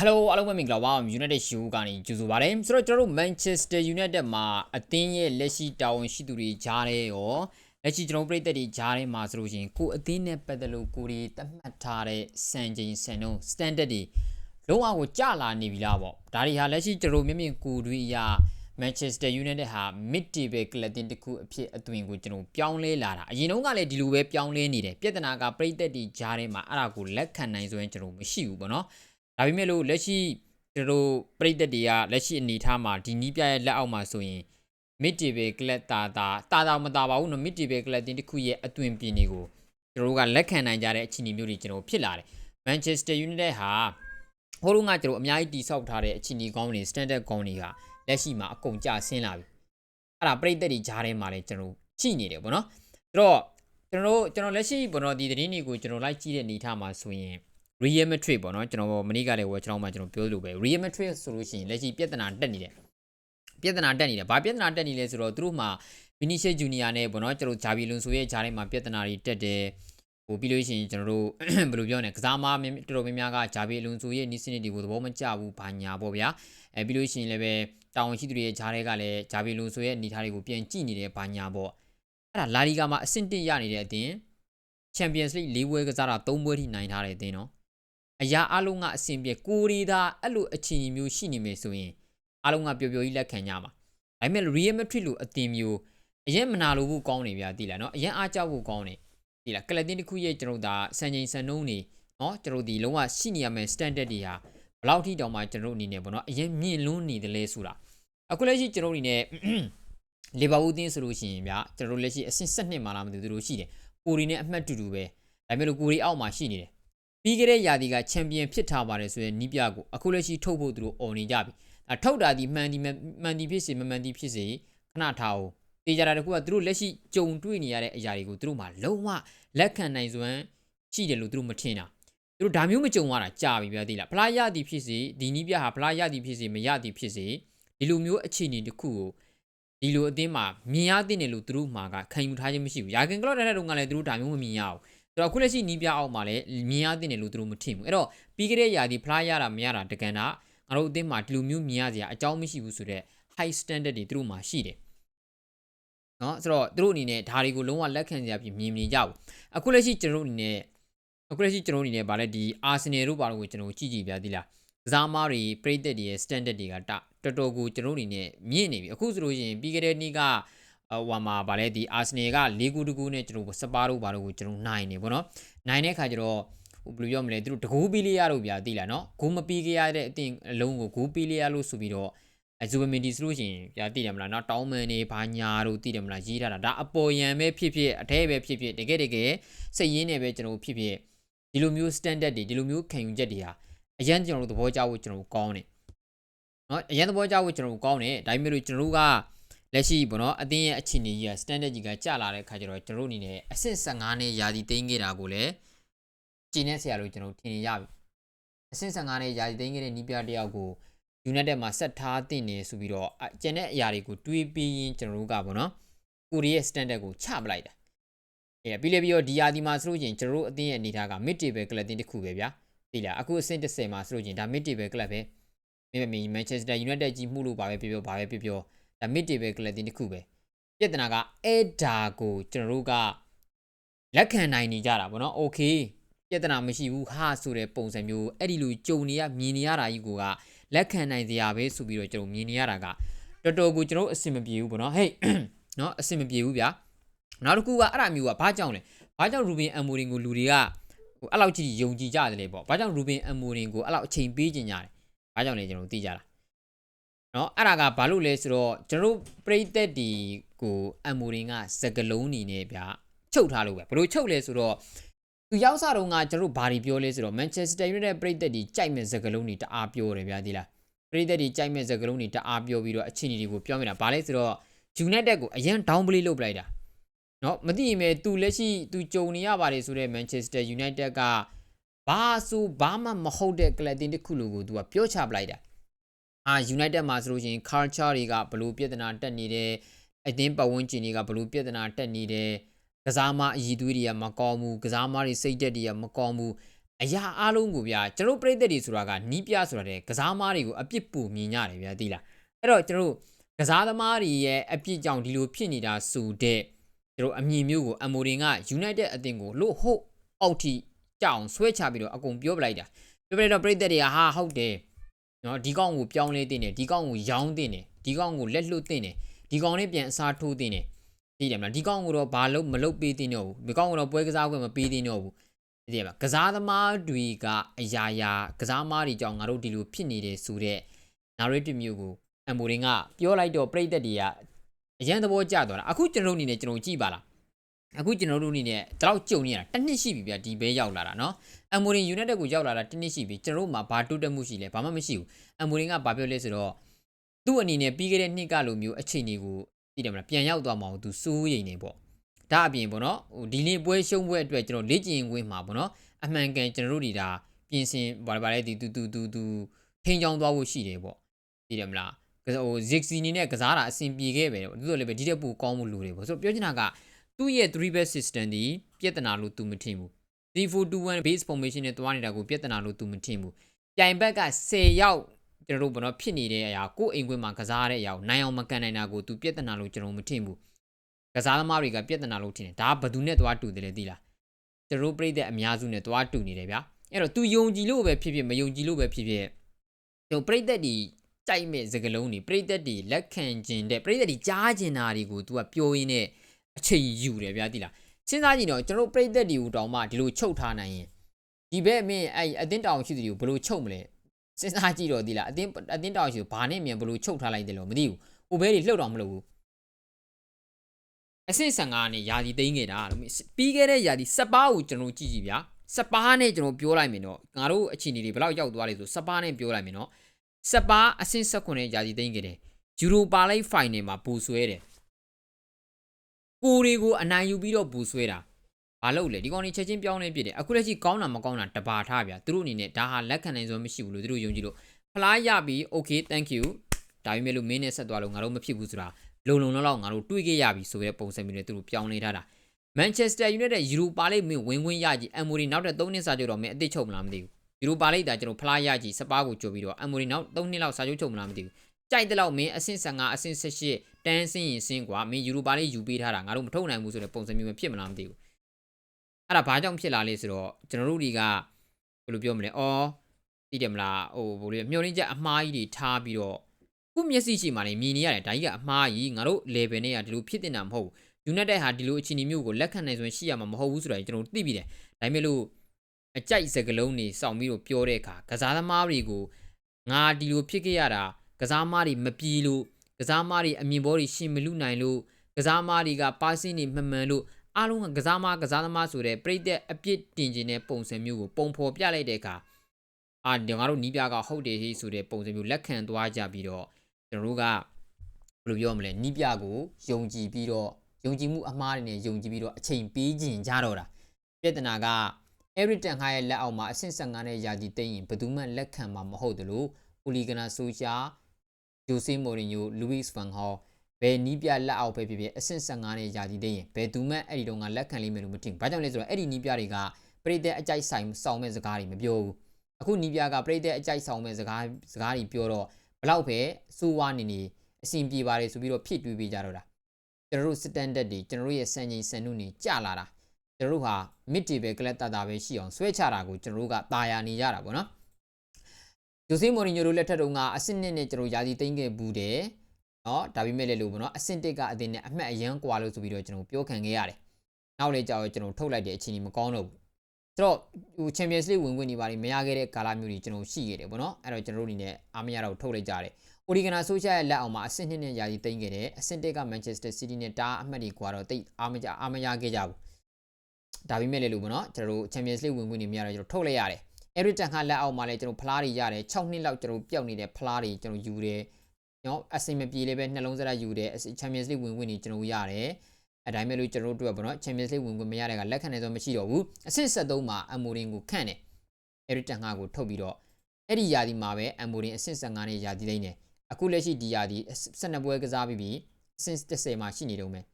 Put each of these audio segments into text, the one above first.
Hello အားလုံးပဲမင်္ဂလာပါ United Show ကနေကြိုဆိုပါရစေဆိုတော့ကျွန်တော်တို့ Manchester United မှာအသင်းရဲ့လက်ရှိတာဝန်ရှိသူတွေကြားထဲရောလက်ရှိကျွန်တော်တို့ပြည်သက်တွေကြားထဲမှာဆိုလို့ရှိရင်ကိုအသင်းနဲ့ပတ်သက်လို့ကိုတွေသတ်မှတ်ထားတဲ့စံချိန်စံနှုန်း standard တွေလုံးဝကိုကျလာနေပြီလားပေါ့ဒါတွေဟာလက်ရှိကျွန်တော်တို့မျက်မြင်ကိုယ်တွေ့အရာ Manchester United ဟာ mid table ကလပ်တင်တစ်ခုအဖြစ်အသွင်ကိုကျွန်တော်ပြောင်းလဲလာတာအရင်တုန်းကလည်းဒီလိုပဲပြောင်းလဲနေတယ်ပြဿနာကပြည်သက်တွေကြားထဲမှာအဲ့ဒါကိုလက်ခံနိုင်ဆိုရင်ကျွန်တော်မရှိဘူးပေါ့နော် ဒါပေမဲ့လို့လက်ရှိကျွန်တော်တို့ပြည်သက်တွေကလက်ရှိအနေအထားမှာဒီနီးပြရဲ့လက်အောက်မှာဆိုရင် mid table ကလပ်တာတာတာတာမတာပါဘူးနော် mid table ကလပ်တင်တစ်ခုရဲ့အသွင်ပြင်တွေကိုကျွန်တော်တို့ကလက်ခံနိုင်ကြတဲ့အခြေအနေမျိုးတွေကျွန်တော်ဖြစ်လာတယ် Manchester United ဟာဟိုတုန်းကကျွန်တော်အများကြီးတိဆောက်ထားတဲ့အခြေအနေကောင်းတွေ standard ကောင်းတွေကလက်ရှိမှာအကုန်ကျဆင်းလာပြီအဲ့ဒါပြည်သက်တွေဂျားထဲမှာလည်းကျွန်တော်ရှိနေတယ်ပေါ့နော်အဲ့တော့ကျွန်တော်တို့ကျွန်တော်လက်ရှိဘောနော်ဒီသတင်းတွေကိုကျွန်တော်လိုက်ကြည့်တဲ့အနေအထားမှာဆိုရင် Real Madrid ပေါ့နော်ကျွန်တော်မနေ့ကလည်းဝယ်ကျွန်တော်မှကျွန်တော်ပြောလို့ပဲ Real Madrid ဆိုလို့ရှိရင်လက်ရှိပြဿနာတက်နေတယ်ပြဿနာတက်နေတယ်ဘာပြဿနာတက်နေလဲဆိုတော့သူတို့မှာ Vinicius Junior နဲ့ပေါ့နော်ကျွန်တော်ဂျာဗီလွန်ဆိုရဲ့ဂျားထဲမှာပြဿနာတွေတက်တယ်ဟိုပြီးလို့ရှိရင်ကျွန်တော်တို့ဘယ်လိုပြောနေကစားမတော်တော်များများကဂျာဗီလွန်ဆိုရဲ့နီးစနစ်တွေကိုသဘောမကျဘူးဘာညာပေါ့ဗျာအဲပြီးလို့ရှိရင်လည်းပဲတာဝန်ရှိသူတွေရဲ့ဂျားတွေကလည်းဂျာဗီလွန်ဆိုရဲ့အနေထားတွေကိုပြန်ကြည့်နေတယ်ဘာညာပေါ့အဲ့ဒါလာလီဂါမှာအဆင့်1ရနေတဲ့အတင်း Champions League ၄ပွဲကစားတာ၃ပွဲထိနိုင်ထားတဲ့အတင်းနော် အရာအလုံးကအဆင်ပြေကိုရီသာအဲ့လိုအခြေအနေမျိုးရှိနေမယ်ဆိုရင်အလုံးကပျော်ပျော်ကြီးလက်ခံကြမှာဒါပေမဲ့ Real Madrid လိုအသင်းမျိုးအရင်မနာလို့ဘူးကောင်းနေဗျာသိလားနော်အရင်အားကြောက်ဖို့ကောင်းနေသိလားကလပ်တင်တစ်ခုရဲ့ကျွန်တော်ဒါစံချိန်စံနှုန်းနေနော်ကျွန်တော်ဒီလုံးဝရှိနေရမယ် standard တွေဟာဘယ်လောက်ထိတောင်မှကျွန်တော်အနေနဲ့ပေါ့နော်အရင်မြင့်လွန်းနေတယ်လဲဆိုတာအခုလက်ရှိကျွန်တော်အနေနဲ့လီဗာပူးတင်းဆိုလို့ရှိရင်ဗျာကျွန်တော်လက်ရှိအဆင့်7မှာလားမသိဘူးသူတို့ရှိတယ်ကိုရီနဲ့အမှတ်တူတူပဲဒါပေမဲ့လို့ကိုရီအောက်မှာရှိနေတယ် ပြီးခဲ့တဲ့ရာသီကချန်ပီယံဖြစ်ထားပါတယ်ဆိုရင်နီးပြကိုအခုလက်ရှိထုတ်ဖို့သူတို့អော်နေကြပြီ။အဲထုတ်တာဒီမှန်ဒီမှန်ဒီဖြစ်စေမမှန်ဒီဖြစ်စေခဏထားအောင်။တေးကြတာတခုကသူတို့လက်ရှိကြုံတွေ့နေရတဲ့အရာတွေကိုသူတို့မှလုံးဝလက်ခံနိုင်စွမ်းရှိတယ်လို့သူတို့မထင်တာ။သူတို့ဒါမျိုးမကြုံရတာကြာပြီပြသေးလား။ဖလားရသည်ဖြစ်စေဒီနီးပြဟာဖလားရသည်ဖြစ်စေမရသည်ဖြစ်စေဒီလိုမျိုးအခြေအနေတစ်ခုကိုဒီလိုအသင်းမှာမြင်ရတဲ့နယ်လို့သူတို့မှာကခံယူထားခြင်းမရှိဘူး။ရာဂင်ကလော့တဲ့တုန်းကလည်းသူတို့ဒါမျိုးမမြင်ရဘူး။ ဆိုတော့အခုလက်ရှိနီးပြအောက်မှာလည်းမြင်ရတဲ့နယ်လို့သူတို့မထင်ဘူးအဲ့တော့ပြီးခဲ့တဲ့ຢာဒီဖလားရတာမရတာတကန်တာငါတို့အသင်းမှာဒီလိုမျိုးမြင်ရစရာအကြောင်းမရှိဘူးဆိုတော့ high standard တွေသူတို့မှာရှိတယ်နော်ဆိုတော့သူတို့အနေနဲ့ဒါတွေကိုလုံးဝလက်ခံစရာပြမြင်နေကြဘူးအခုလက်ရှိကျွန်တော်တို့အနေနဲ့အခုလက်ရှိကျွန်တော်တို့အနေနဲ့ဗာလဲဒီ Arsenal တို့ဘာလို့ကိုကျွန်တော်ကြည့်ကြည့်ပြသီလားကစားမားတွေပြိသက်တွေရဲ့ standard တွေကတော်တော်ကိုကျွန်တော်တို့အနေနဲ့မြင့်နေပြီအခုဆိုလို့ရှိရင်ပြီးခဲ့တဲ့နေ့က ဟိုမှာဗာလဲဒီအာဆင်နယ်က၄ခုတကူနဲ့ကျွန်တော်စပါးတို့ဘာလို့ကိုကျွန်တော်နိုင်နေဗောနော်နိုင်တဲ့ခါကျတော့ဟိုဘယ်လိုပြောမလဲသူတို့တကူပီလီယာတို့ဗျာသိလားနော်ဂိုးမပီးခဲ့ရတဲ့အတင်းအလုံးကိုဂိုးပီလီယာလို့ဆိုပြီးတော့အဇူဝမင်ဒီဆိုလို့ရှိရင်ဗျာသိတယ်မလားနော်တောင်းမန်နေဘာညာတို့သိတယ်မလားရေးထားတာဒါအပေါ်ယံပဲဖြစ်ဖြစ်အထဲပဲဖြစ်ဖြစ်တကယ်တကယ်စိတ်ရင်းနေပဲကျွန်တော်ဖြစ်ဖြစ်ဒီလိုမျိုး standard တွေဒီလိုမျိုးခံယူချက်တွေဟာအရင်ကျွန်တော်တို့သဘောကျဖို့ကျွန်တော်ကောင်းတယ်နော်အရင်သဘောကျဖို့ကျွန်တော်ကောင်းတယ်ဒါပေမဲ့လို့ကျွန်တော်တို့က လက်ရှိပေါ့နော်အသင်းရဲ့အခြေအနေကြီးက standard ကြီးကကျလာတဲ့ခါကျတော့ကျွန်တော်တို့အနေနဲ့အဆင့်15နဲ့ယာတီသိမ်းခဲ့တာကိုလည်းကျင်းနေဆရာလို့ကျွန်တော်ထင်နေရပြီအဆင့်15နဲ့ယာတီသိမ်းခဲ့တဲ့နီးပြတယောက်ကို United မှာဆက်ထားတင်နေဆိုပြီးတော့ကျန်တဲ့အရာတွေကိုတွေးပြီးရင်ကျွန်တော်တို့ကပေါ့နော်ကိုရီးယား standard ကိုချပလိုက်တာအဲပြီးလေပြီးတော့ဒီယာဒီမှာဆိုလို့ချင်းကျွန်တော်တို့အသင်းရဲ့အနေထားက mid table club တင်တစ်ခုပဲဗျာသိလားအခုအဆင့်30မှာဆိုလို့ချင်းဒါ mid table club ပဲမိမမီ Manchester United ကြီးမှုလို့ပါပဲပြောပြောပါပဲပြောပြော ဒါ mid table club တင်တစ်ခုပဲပြဿနာကအဲ့ဒါကိုကျွန်တော်တို့ကလက်ခံနိုင်နေကြတာပေါ့နော် okay ပြဿနာမရှိဘူးဟာဆိုတဲ့ပုံစံမျိုးအဲ့ဒီလိုကြုံနေရမြင်နေရတာကြီးကိုကလက်ခံနိုင်စရာပဲဆိုပြီးတော့ကျွန်တော်မြင်နေရတာကတော်တော်ကိုကျွန်တော်အဆင်မပြေဘူးပေါ့နော်ဟေးနော်အဆင်မပြေဘူးဗျာနောက်တစ်ခုကအဲ့ဒါမျိုးကဘာကြောင့်လဲဘာကြောင့်ရူဘင်အမိုရင်ကိုလူတွေကဟိုအဲ့လောက်ကြီးယုံကြည်ကြတယ်လေပေါ့ဘာကြောင့်ရူဘင်အမိုရင်ကိုအဲ့လောက်အချိန်ပေးကြင်ကြတယ်ဘာကြောင့်လဲကျွန်တော်သိကြတာ နော်အဲ့ဒါကဘာလို့လဲဆိုတော့ကျွန်တော်ပရိသတ်ဒီကိုအမိုရင်ကစကလုံးနေနေဗျာချုပ်ထားလို့ပဲဘလို့ချုပ်လဲဆိုတော့သူရောက်စားတော့ကကျွန်တော်ဘာတွေပြောလဲဆိုတော့ Manchester United ပရိသတ်ဒီကြိုက်မဲ့စကလုံးတွေတအားပြောတယ်ဗျာဒီလားပရိသတ်ဒီကြိုက်မဲ့စကလုံးတွေတအားပြောပြီးတော့အခြေအနေတွေကိုပြောမိတာဘာလဲဆိုတော့ United ကိုအရန် down play လုပ်ပလိုက်တာเนาะမသိရင်ပဲသူလက်ရှိသူကြုံနေရပါတယ်ဆိုတော့ Manchester United ကဘာဆိုဘာမှမဟုတ်တဲ့ club တင်တစ်ခုလိုကိုသူကပြောချပလိုက်တာ အာ United မှာဆိုလို့ရှိရင် culture တွေကဘလို့ပြဿနာတက်နေတယ်အတင်းပတ်ဝန်းကျင်တွေကဘလို့ပြဿနာတက်နေတယ်ကစားမအည်သွေးတွေကမကောင်းဘူးကစားမတွေစိတ်သက်တွေကမကောင်းဘူးအရာအားလုံးကိုဗျာကျွန်တော်တို့ပြည်သက်တွေဆိုတာကနီးပြဆိုတာတဲ့ကစားမားတွေကိုအပြစ်ပူမြင်ရတယ်ဗျာသိလားအဲ့တော့ကျွန်တော်တို့ကစားသမားတွေရဲ့အပြစ်ကြောင့်ဒီလိုဖြစ်နေတာဆိုတဲ့ကျွန်တော်အမြင်မျိုးကိုအမိုရင်က United အသင်းကိုလို့ဟုတ်အောက်ထိကြောင်ဆွဲချပြီးတော့အကုန်ပြောပလိုက်တာပြောပလိုက်တော့ပြည်သက်တွေကဟာဟုတ်တယ် နော်ဒီကောင်ကိုပြောင်းလဲတင်တယ်ဒီကောင်ကိုရောင်းတင်တယ်ဒီကောင်ကိုလက်လွတ်တင်တယ်ဒီကောင်လေးပြန်အစားထိုးတင်တယ်သိတယ်မလားဒီကောင်ကိုတော့ဘာလို့မလုပ်ပေးတင်တော့ဘူးဒီကောင်ကတော့ပွဲကစားခွင့်မပေးတင်တော့ဘူးဒီထဲမှာကစားသမားတွေကအရာရာကစားသမားတွေကြောင့်ငါတို့ဒီလိုဖြစ်နေတယ်ဆိုတော့ narrative မျိုးကိုအမ်မိုရင်ကပြောလိုက်တော့ပြိသက်တွေကအရန်သဘောကျသွားတာအခုကျွန်တော်တို့အနေနဲ့ကျွန်တော်ကြည့်ပါလား အခုကျွန်တော်တို့အနေနဲ့တလောက်ကြုံနေရတာတစ်နှစ်ရှိပြီဗျာဒီဘဲရောက်လာတာเนาะအမ်မိုရင် United ကိုရောက်လာတာတစ်နှစ်ရှိပြီကျွန်တော်တို့မှာဘာတိုးတက်မှုရှိလဲဘာမှမရှိဘူးအမ်မိုရင်ကဘာပြောလဲဆိုတော့သူ့အနေနဲ့ပြီးခဲ့တဲ့နှစ်ကလိုမျိုးအခြေအနေကိုသိတယ်မလားပြန်ရောက်သွားမှာသူစိုးရိမ်နေပေါ့ ဒါအပြင်ပေါ့နော်ဟိုဒီနေ့ပွဲရှုံးပွဲအတွက်ကျွန်တော်လေ့ကျင့်ခွင့်မှာပေါ့နော်အမှန်ကန်ကျွန်တော်တို့တွေဒါပြင်ဆင်ဘာလဲဘာလဲဒီတူတူတူတူထိန်းချောင်းသွားဖို့ရှိတယ်ပေါ့သိတယ်မလားကစားဟို Zixi နေနဲ့ကစားတာအဆင်ပြေခဲ့ပဲပေါ့သူတို့လည်းပဲဒီတက်ပူကောင်းမှုလိုတယ်ပေါ့ဆိုတော့ပြောချင်တာက သူ့ရဲ့3 base system ဒီပြဿနာလို့သူမထင်ဘူး3421 base formation နဲ့တွားနေတာကိုပြဿနာလို့သူမထင်ဘူးပြိုင်ဘက်က10ရောက်ကျွန်တော်တို့ဘောနော်ဖြစ်နေတဲ့အရာကိုယ့်အိမ်ခွင်မှာကစားရတဲ့အရာကိုနိုင်အောင်မကန်နိုင်တာကိုသူပြဿနာလို့ကျွန်တော်မထင်ဘူးကစားသမားတွေကပြဿနာလို့ထင်တယ်ဒါကဘယ်သူနဲ့သွားတူတယ်လဲသိလားသူတို့ပြိသက်အများစုနဲ့သွားတူနေတယ်ဗျာအဲ့တော့ तू ယုံကြည်လို့ပဲဖြစ်ဖြစ်မယုံကြည်လို့ပဲဖြစ်ဖြစ်သူပြိသက်ဒီကြိုက်မဲ့စကလုံးတွေပြိသက်ဒီလက်ခံခြင်းတဲ့ပြိသက်ဒီကြားကျင်တာတွေကို तू ကပြောရင်းနဲ့ အချိန်ယူတယ်ဗျာသိလားစဉ်းစားကြည့်တော့ကျွန်တော်ပြိသက်ဒီဟူတောင်မှဒီလိုချုပ်ထားနိုင်ရင်ဒီဘက်မင်းအဲ့အတင်းတောင်ရှိသူတွေကိုဘယ်လိုချုပ်မလဲစဉ်းစားကြည့်တော့ဒီလားအတင်းအတင်းတောင်ရှိသူဘာနဲ့မြန်ဘယ်လိုချုပ်ထားလိုက်တယ်လို့မသိဘူးဟိုဘဲတွေလှုပ်တော့မလို့ဘူးအဆင့်15နဲ့ယာဒီသိမ်းခဲ့တာလို့ပြီးခဲ့တဲ့ယာဒီစပါးကိုကျွန်တော်ကြည့်ကြည့်ဗျာစပါးနဲ့ကျွန်တော်ပြောလိုက်မယ်တော့ငါတို့အခြေအနေတွေဘယ်လောက်ရောက်သွားလဲဆိုစပါးနဲ့ပြောလိုက်မယ်နော်စပါးအဆင့်16နဲ့ယာဒီသိမ်းခဲ့တယ်ယူရိုပါလိုက်ဖိုင်နယ်မှာပူဆွဲတယ် ကိုတွေကိုအနိုင်ယူပြီးတော့ပူဆွဲတာဘာလို့လဲဒီကောင်တွေချက်ချင်းပြောင်းလဲပြစ်တယ်အခုလက်ရှိကောင်းတာမကောင်းတာတပါထားဗျာသူတို့အနေနဲ့ဒါဟာလက်ခံနိုင်စွမ်းမရှိဘူးလို့သူတို့ယုံကြည်လို့ဖလားရပြီး okay thank you ဒါပေမဲ့လို့မင်းနဲ့ဆက်သွားလို့ငါတို့မဖြစ်ဘူးဆိုတာလုံလုံလောက်လောက်ငါတို့တွေးခဲ့ရပြီဆိုတဲ့ပုံစံမျိုးနဲ့သူတို့ပြောင်းလဲထားတာမန်ချက်စတာယူနိုက်တက်ယူရိုပါလိမင်းဝင်ဝင်ရကြီးအမ်မိုရီနောက်တဲ့3နှစ်စာချုပ်တော့မင်းအသစ်ချုပ်မလားမသိဘူးယူရိုပါလိဒါကျွန်တော်ဖလားရကြီးစပါးကိုကြိုပြီးတော့အမ်မိုရီနောက်3နှစ်လောက်စာချုပ်ချုပ်မလားမသိဘူး ကြိုက်တဲ့လောက်မင်းအဆင့်15အဆင့်18တန်းစင်းရင်စင်းกว่าမင်းယူရိုပါလိယူပေးထားတာငါတို့မထုတ်နိုင်ဘူးဆိုတဲ့ပုံစံမျိုးပဲဖြစ်မလားမသိဘူးအဲ့ဒါဘာကြောင့်ဖြစ်လာလဲဆိုတော့ကျွန်တော်တို့တွေကဘယ်လိုပြောမလဲအော်သိတယ်မလားဟိုဘိုးလေးမျောရင်းချက်အမှားကြီးတွေထားပြီးတော့ ခုမျက်စိရှိမှလည်းမြင်နေရတယ်ဒါကြီးကအမှားကြီးငါတို့ level နဲ့ကဒီလိုဖြစ်တင်တာမဟုတ်ဘူး United ဟာဒီလိုအခြေအနေမျိုးကိုလက်ခံနိုင်စွမ်းရှိရမှာမဟုတ်ဘူးဆိုတာကျွန်တော်သိပြီတယ်ဒါပေမဲ့လို့အကြိုက်စကလုံးတွေစောင့်ပြီးတော့ပြောတဲ့အခါကစားသမားတွေကိုငါဒီလိုဖြစ်ခဲ့ရတာ ကစားသမားတွေမပြေလို့ကစားသမားတွေအမြင်ပေါ်တွေရှင်မလူနိုင်လို့ကစားသမားတွေကပါစင်းတွေမှန်မှန်လို့အားလုံးကကစားသမားကစားသမားဆိုတဲ့ပြိသက်အပြစ်တင်ခြင်းတဲ့ပုံစံမျိုးကိုပုံဖော်ပြလိုက်တဲ့အခါအာငါတို့နီးပြားကဟုတ်တယ်ဟေးဆိုတဲ့ပုံစံမျိုးလက်ခံသွားကြပြီးတော့ကျွန်တော်တို့ကဘယ်လိုပြောမလဲနီးပြကိုယုံကြည်ပြီးတော့ယုံကြည်မှုအမှားတွေနဲ့ယုံကြည်ပြီးတော့အချိန်ပေးခြင်းကြတော့တာပြဿနာက every time ဟာရဲ့လက်အောက်မှာအဆင့်15နဲ့ယာတီသိမ့်ရင်ဘယ်သူမှလက်ခံမှာမဟုတ်တယ်လို့အိုလီဂနာဆိုရှာ ဂျိုဆေးမိုရီညိုလူးစ်ဗန်ဟောဘယ်နီးပြလက်အောက်ပဲဖြစ်ဖြစ်အဆင့်15နဲ့ယာတီသိရင်ဘယ်သူမှအဲ့ဒီတော့ကလက်ခံလိမ့်မယ်လို့မထင်ဘူး။ဘာကြောင့်လဲဆိုတော့အဲ့ဒီနီးပြတွေကပရိသတ်အကြိုက်ဆိုင်ဆောင်မဲ့စကားတွေမပြောဘူး။အခုနီးပြကပရိသတ်အကြိုက်ဆောင်မဲ့စကားစကားတွေပြောတော့ဘလောက်ပဲစိုးဝါနေနေအဆင်ပြေပါတယ်ဆိုပြီးတော့ဖြစ်တွေးပေးကြတော့တာ။ကျွန်တော်တို့စတန်ဒတ်တွေကျွန်တော်တို့ရဲ့စံချိန်စံနှုန်းတွေကျလာတာ။ကျွန်တော်တို့ဟာမစ်တီပဲကလပ်တာတာပဲရှိအောင်ဆွဲချတာကိုကျွန်တော်တို့ကတာယာနေကြတာပေါ့နော်။ ဂျိုဆေးမော်ရီညိုတို့လက်ထက်တုန်းကအဆင့်နှစ်နဲ့ကျွန်တော်ယာစီသိမ်းခဲ့ဘူးတယ်နော်ဒါပေမဲ့လည်းလို့ပေါ့နော်အဆင့်တစ်ကအတင်းနဲ့အမှတ်အရန်ကွာလို့ဆိုပြီးတော့ကျွန်တော်ပြောခံခဲ့ရတယ်နောက်လေကြောက်ကျွန်တော်ထုတ်လိုက်တဲ့အခြေအနေမကောင်းတော့ဘူးဆိုတော့ဟို Champions League ဝင်ဝင်နေပါလိမရခဲ့တဲ့ကာလမျိုးတွေကျွန်တော်ရှိခဲ့တယ်ပေါ့နော်အဲ့တော့ကျွန်တော်တို့အနေနဲ့အားမရတော့ထုတ်လိုက်ကြတယ်။ Origana Social ရဲ့လက်အောက်မှာအဆင့်2နဲ့ယာယီသိမ်းခဲ့တယ်။အဆင့်1က Manchester City နဲ့တားအမှတ်တွေကွာတော့တိတ်အားမကြအားမရခဲ့ကြဘူး။ဒါပေမဲ့လည်းလို့ပေါ့နော်ကျွန်တော်တို့ Champions League ဝင်ဝင်နေမရတော့ကျွန်တော်ထုတ်လိုက်ရတယ်။ Everton ကလက်အောက်မှာလည်းကျွန်တော်ဖလားတွေရတယ်6နှစ်လောက်ကျွန်တော်ပျောက်နေတဲ့ဖလားတွေကျွန်တော်ယူတယ်။နော်အဆင်မပြေလည်းပဲနှလုံးစရက်ယူတယ် Champions League ဝင်ဝင်နေကျွန်တော်ရတယ်။အဲဒါပေမဲ့လို့ကျွန်တော်တို့အတွက်ပေါ့နော် Champions League ဝင်ခွင့်မရတဲ့ကလက်ခံနေသောမရှိတော့ဘူးအဆင့်73မှာအမိုရင်ကိုခန့်တယ်အဲဒီတန်ငါကိုထုတ်ပြီးတော့အဲ့ဒီယာဒီမှာပဲအမိုရင်အဆင့်15နဲ့ယာဒီလိမ့်တယ်အခုလက်ရှိဒီယာဒီ12ပွဲကစားပြီးပြီအဆင့်30မှာရှိနေတော့မယ်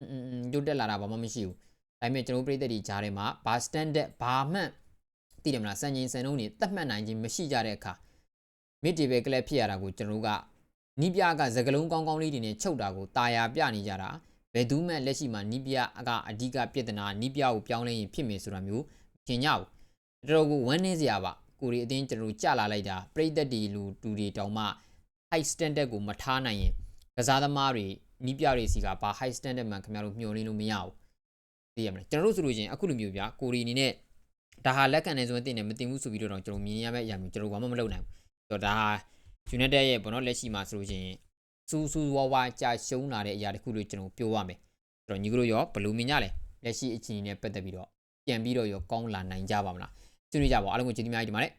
အင်းတိုးတက်လာတာဘာမှမရှိဘူးဒါပေမဲ့ကျွန်တော်ပြည်သက်ဒီဂျားထဲမှာဘာ standard ဘာမှ သိတယ်မလားစံချိန်စံနှုန်းတွေတတ်မှတ်နိုင်ခြင်းမရှိကြတဲ့အခါ mid table ကလပ်ဖြစ်ရတာကိုကျွန်တော်တို့ကနီးပြကစကလုံးကောင်းကောင်းလေးတွေနဲ့ချုပ်တာကိုတာယာပြနေကြတာဘယ်သူမှလက်ရှိမှာနီးပြအကအဓိကပြဿနာနီးပြကိုပြောင်းလဲရင်ဖြစ်မယ်ဆိုတာမျိုးထင်ကြဘူးတော်တော်ကိုဝမ်းနည်းစရာပါကိုရီအတင်းကျွန်တော်တို့ကြာလာလိုက်တာပြိသက်တီလူတူတွေတောင်မှ high standard ကိုမထားနိုင်ရင်ကစားသမားတွေနီးပြတွေစီကဘာ high standard မှခင်ဗျားတို့မျှော်လင့်လို့မရဘူးသိရမလားကျွန်တော်တို့ဆိုလို့ရှိရင်အခုလိုမျိုးဗျာကိုရီအနေနဲ့ ဒါဟာလက်ခံနေဆိုရင်တင်တယ်မတင်ဘူးဆိုပြီးတော့ကျွန်တော်မြင်ရမယ့်အရာမျိုးကျွန်တော်ဘာမှမလုပ်နိုင်ဘူးဆိုတော့ဒါဟာ United ရဲ့ဘောနော်လက်ရှိမှာဆိုလို့ရှိရင်စူးစူးဝါးဝါကြာရှုံးလာတဲ့အရာတစ်ခုလို့ကျွန်တော်ပြောရမယ်ဆိုတော့ညီကတို့ရောဘယ်လိုမြင်ကြလဲလက်ရှိအခြေအနေနဲ့ပတ်သက်ပြီးတော့ပြန်ပြီးတော့ရောကောင်းလာနိုင်ကြပါမလားဆွေးနွေးကြပါဦးအားလုံးကိုကျေးဇူးများကြီးတင်ပါတယ်